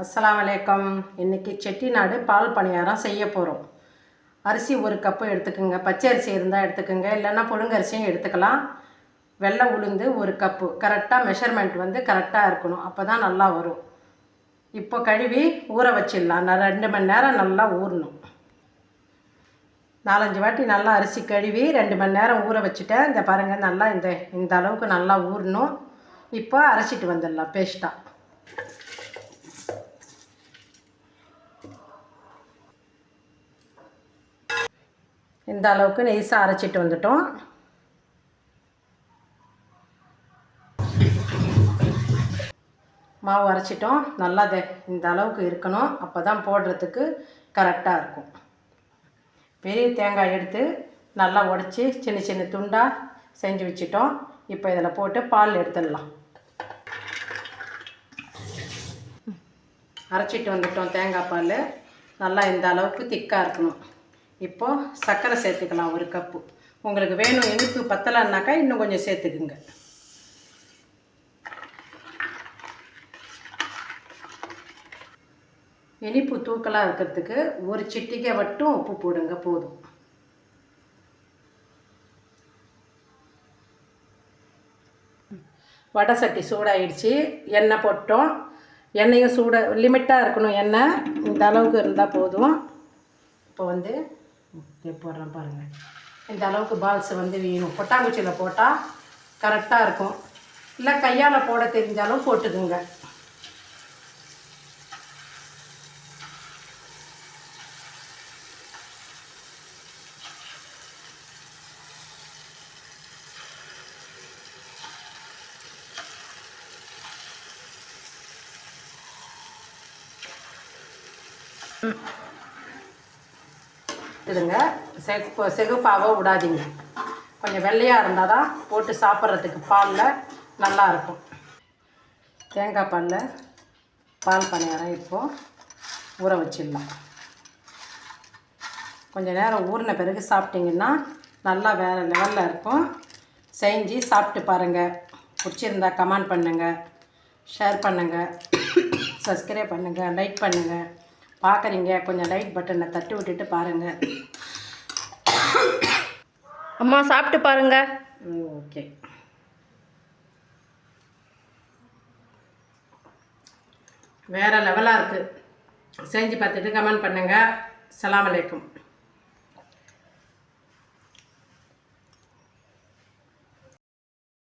அஸ்லாம் வலைக்கம் இன்றைக்கி செட்டிநாடு பால் பணியாரம் செய்ய போகிறோம் அரிசி ஒரு கப்பு எடுத்துக்கோங்க. பச்சை அரிசி இருந்தால் எடுத்துக்கோங்க. இல்லைன்னா புழுங்கரிசியும் எடுத்துக்கலாம். வெள்ளை உளுந்து ஒரு கப்பு. கரெக்டாக மெஷர்மெண்ட் வந்து கரெக்டாக இருக்கணும். அப்போ தான் நல்லா வரும். இப்போ கழுவி ஊற வச்சிடலாம். நான் ரெண்டு மணி நேரம் நல்லா ஊறணும். நாலஞ்சு வாட்டி நல்லா அரிசி கழுவி ரெண்டு மணி நேரம் ஊற வச்சுட்டேன். இந்த பாருங்கள் நல்லா இந்த இந்த அளவுக்கு நல்லா ஊறணும். இப்போ அரைச்சிட்டு வந்துடலாம் பேஸ்ட்டாக இந்த அளவுக்கு நெய்ஸாக அரைச்சிட்டு வந்துட்டோம். மாவு அரைச்சிட்டோம். நல்லா தே இந்த அளவுக்கு இருக்கணும். அப்போ தான் போடுறதுக்கு கரெக்டாக இருக்கும். பெரிய தேங்காய் எடுத்து நல்லா உடச்சி சின்ன சின்ன துண்டாக செஞ்சு வச்சிட்டோம். இப்போ இதில் போட்டு பால் எடுத்துடலாம். அரைச்சிட்டு வந்துட்டோம் தேங்காய் பால். நல்லா இந்த அளவுக்கு திக்காக இருக்கணும். இப்போது சர்க்கரை சேர்த்துக்கலாம் ஒரு கப்பு. உங்களுக்கு வேணும் இனிப்பு பத்தலைன்னாக்கா இன்னும் கொஞ்சம் சேர்த்துக்குங்க. இனிப்பு தூக்கலாக இருக்கிறதுக்கு ஒரு சிட்டிகை மட்டும் உப்பு போடுங்க போதும். வடை சட்டி சூடாயிடுச்சு எண்ணெய் போட்டோம். எண்ணெயும் சூட லிமிட்டாக இருக்கணும் எண்ணெய். இந்த அளவுக்கு இருந்தால் போதும். இப்போ வந்து போடுறேன் பாருங்கள் இந்த அளவுக்கு பால்ஸ் வந்து வீணும். கொட்டாங்குச்சியில் போட்டால் கரெக்டாக இருக்கும். இல்லை கையால் போட தெரிஞ்சாலும் போட்டுக்குங்க. இதுங்க செகுப்பு செகுப்பாக விடாதீங்க. கொஞ்சம் வெள்ளையாக இருந்தால் தான் போட்டு சாப்பிட்றதுக்கு பாலில் நல்லா இருக்கும். தேங்காய் பாலில் பால் பணியாரம் இப்போது ஊற வச்சிடலாம். கொஞ்சம் நேரம் ஊறின பிறகு சாப்பிட்டிங்கன்னா நல்லா வேறு லெவலில் இருக்கும். செஞ்சு சாப்பிட்டு பாருங்கள் பிடிச்சிருந்தா கமெண்ட் பண்ணுங்கள் ஷேர் பண்ணுங்கள் சப்ஸ்கிரைப் பண்ணுங்கள் லைக் பண்ணுங்கள் பார்க்குறீங்க கொஞ்சம் லைக் பட்டனை தட்டி விட்டுட்டு பாருங்கள் அம்மா சாப்பிட்டு பாருங்க. ஓகே. வேறு லெவலாக இருக்குது செஞ்சு பார்த்துட்டு கமெண்ட் பண்ணுங்கள் சலாம் அலைக்கும்.